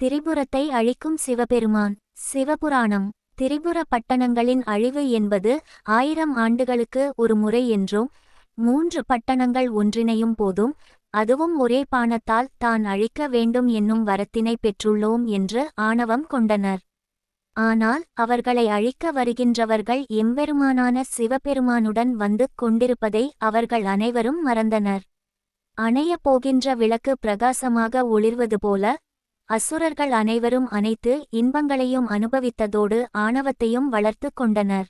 திரிபுரத்தை அழிக்கும் சிவபெருமான். சிவபுராணம். திரிபுர பட்டணங்களின் அழிவு என்பது ஆயிரம் ஆண்டுகளுக்கு ஒரு முறை என்றும் மூன்று பட்டணங்கள் ஒன்றிணையும் போதும் அதுவும் ஒரே பானத்தால் தான் அழிக்க வேண்டும் என்னும் வரத்தினை பெற்றுள்ளோம் என்று ஆணவம் கொண்டனர். ஆனால் அவர்களை அழிக்க வருகின்றவர்கள் எம்பெருமானான சிவபெருமானுடன் வந்து கொண்டிருப்பதை அவர்கள் அனைவரும் மறந்தனர். அணையப் போகின்ற விளக்கு பிரகாசமாக ஒளிர்வது போல அசுரர்கள் அனைவரும் அனைத்து இன்பங்களையும் அனுபவித்ததோடு ஆணவத்தையும் வளர்த்து கொண்டனர்.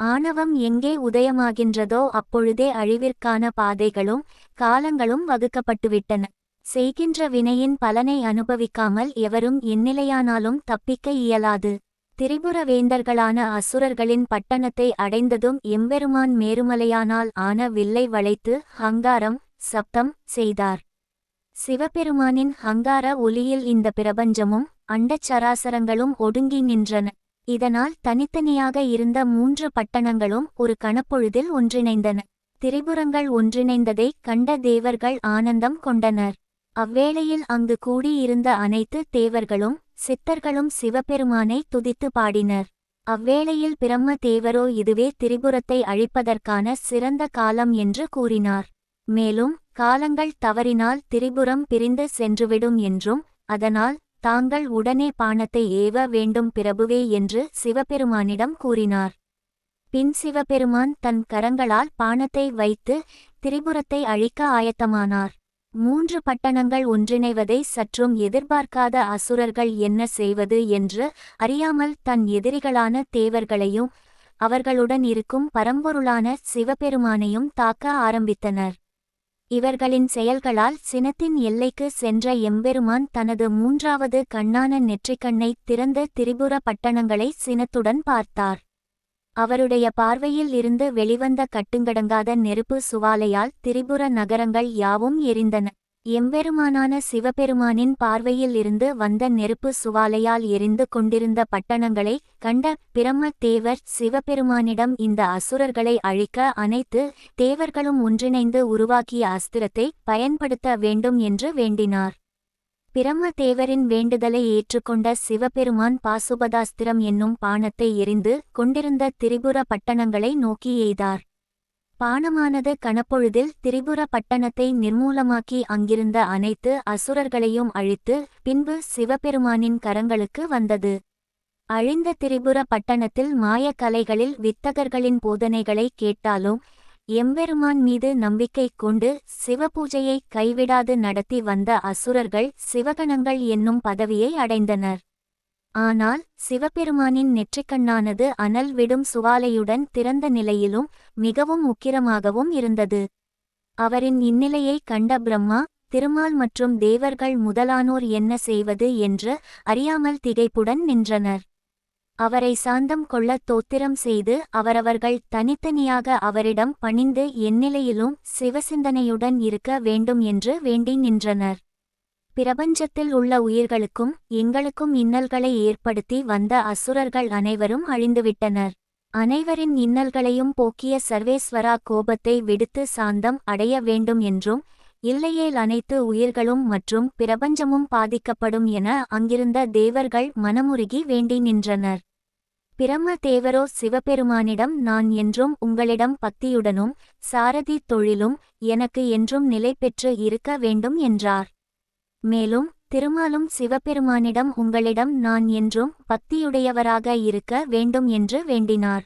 ஆணவம் எங்கே உதயமாகின்றதோ அப்பொழுதே அழிவிற்கான பாதைகளும் காலங்களும் வகுக்கப்பட்டுவிட்டன. செய்கின்ற வினையின் பலனை அனுபவிக்காமல் எவரும் எந்நிலையானாலும் தப்பிக்க இயலாது. திரிபுர வேந்தர்களான அசுரர்களின் பட்டணத்தை அடைந்ததும் எம்பெருமான் மேருமலையானால் ஆன வில்லை வளைத்து ஹங்காரம் சப்தம் செய்தார். சிவபெருமானின் ஹங்கார ஒலியில் இந்த பிரபஞ்சமும் அண்டச் சராசரங்களும் ஒடுங்கி நின்றன. இதனால் தனித்தனியாக இருந்த மூன்று பட்டணங்களும் ஒரு கணப்பொழுதில் ஒன்றிணைந்தன. திரிபுரங்கள் ஒன்றிணைந்ததை கண்ட தேவர்கள் ஆனந்தம் கொண்டனர். அவ்வேளையில் அங்கு கூடியிருந்த அனைத்து தேவர்களும் சித்தர்களும் சிவபெருமானை துதித்து பாடினர். அவ்வேளையில் பிரம்ம தேவரோ இதுவே திரிபுரத்தை அழிப்பதற்கான சிறந்த காலம் என்று கூறினார். மேலும் காலங்கள் தவறினால் திரிபுரம் பிரிந்து சென்றுவிடும் என்றும் அதனால் தாங்கள் உடனே பானத்தை ஏவ வேண்டும் பிரபுவே என்று சிவபெருமானிடம் கூறினார். பின் சிவபெருமான் தன் கரங்களால் பானத்தை வைத்து திரிபுரத்தை அழிக்க ஆயத்தமானார். மூன்று பட்டணங்கள் ஒன்றிணைவதை சற்றும் எதிர்பார்க்காத அசுரர்கள் என்ன செய்வது என்று அறியாமல் தன் எதிரிகளான தேவர்களையும் அவர்களுடன் இருக்கும் பரம்பொருளான சிவபெருமானையும் தாக்க ஆரம்பித்தனர். இவர்களின் செயல்களால் சினத்தின் எல்லைக்கு சென்ற எம்பெருமான் தனது மூன்றாவது கண்ணான நெற்றிக்கண்ணை திறந்த திரிபுர பட்டணங்களை சினத்துடன் பார்த்தார். அவருடைய பார்வையில் இருந்து வெளிவந்த கட்டுங்கடங்காத நெருப்பு சுவாலையால் திரிபுர நகரங்கள் யாவும் எரிந்தன. எம்பெருமானான சிவபெருமானின் பார்வையில் இருந்து வந்த நெருப்பு சுவாலையால் எரிந்து கொண்டிருந்த பட்டணங்களை கண்ட பிரம்ம தேவர் சிவபெருமானிடம் இந்த அசுரர்களை அழிக்க அனைத்து தேவர்களும் ஒன்றிணைந்து உருவாக்கிய அஸ்திரத்தை பயன்படுத்த வேண்டும் என்று வேண்டினார். பிரம்ம தேவரின் வேண்டுதலை ஏற்றுக்கொண்ட சிவபெருமான் பாசுபதாஸ்திரம் என்னும் பானத்தை எரிந்து கொண்டிருந்த திரிபுர பட்டணங்களை நோக்கி எய்தார். பானமானது கணப்பொழுதில் திரிபுர பட்டணத்தை நிர்மூலமாக்கி அங்கிருந்த அனைத்து அசுரர்களையும் அழித்து பின்பு சிவபெருமானின் கரங்களுக்கு வந்தது. அழிந்த திரிபுர பட்டணத்தில் மாய கலைகளில் வித்தகர்களின் போதனைகளை கேட்டாலும் எம்பெருமான் மீது நம்பிக்கை கொண்டு சிவபூஜையை கைவிடாது நடத்தி வந்த அசுரர்கள் சிவகணங்கள் என்னும் பதவியை அடைந்தனர். ஆனால் சிவபெருமானின் நெற்றிக்கண்ணானது அனல் விடும் சுவாலையுடன் திறந்த நிலையிலும் மிகவும் உக்கிரமாகவும் இருந்தது. அவரின் இந்நிலையை கண்ட பிரம்மா திருமால் மற்றும் தேவர்கள் முதலானோர் என்ன செய்வது என்று அறியாமல் திகைப்புடன் நின்றனர். அவரை சாந்தம் கொள்ள தோத்திரம் செய்து அவரவர்கள் தனித்தனியாக அவரிடம் பணிந்து எந்நிலையிலும் சிவசிந்தனையுடன் இருக்க வேண்டும் என்று வேண்டி நின்றனர். பிரபஞ்சத்தில் உள்ள உயிர்களுக்கும் எங்களுக்கும் இன்னல்களை ஏற்படுத்தி வந்த அசுரர்கள் அனைவரும் அழிந்துவிட்டனர். அனைவரின் இன்னல்களையும் போக்கிய சர்வேஸ்வரா கோபத்தை விடுத்து சாந்தம் அடைய வேண்டும் என்றும் இல்லையேல் அனைத்து உயிர்களும் மற்றும் பிரபஞ்சமும் பாதிக்கப்படும் என அங்கிருந்த தேவர்கள் மனமுருகி வேண்டி நின்றனர். பிரம்ம தேவரோ சிவபெருமானிடம் நான் என்றும் உங்களிடம் பக்தியுடனும் சாரதி தொழிலும் எனக்கு என்றும் நிலை பெற்று இருக்க வேண்டும் என்றார். மேலும் திருமாலும் சிவபெருமானிடம் உங்களிடம் நான் என்றும் பக்தியுடையவராக இருக்க வேண்டும் என்று வேண்டினார்.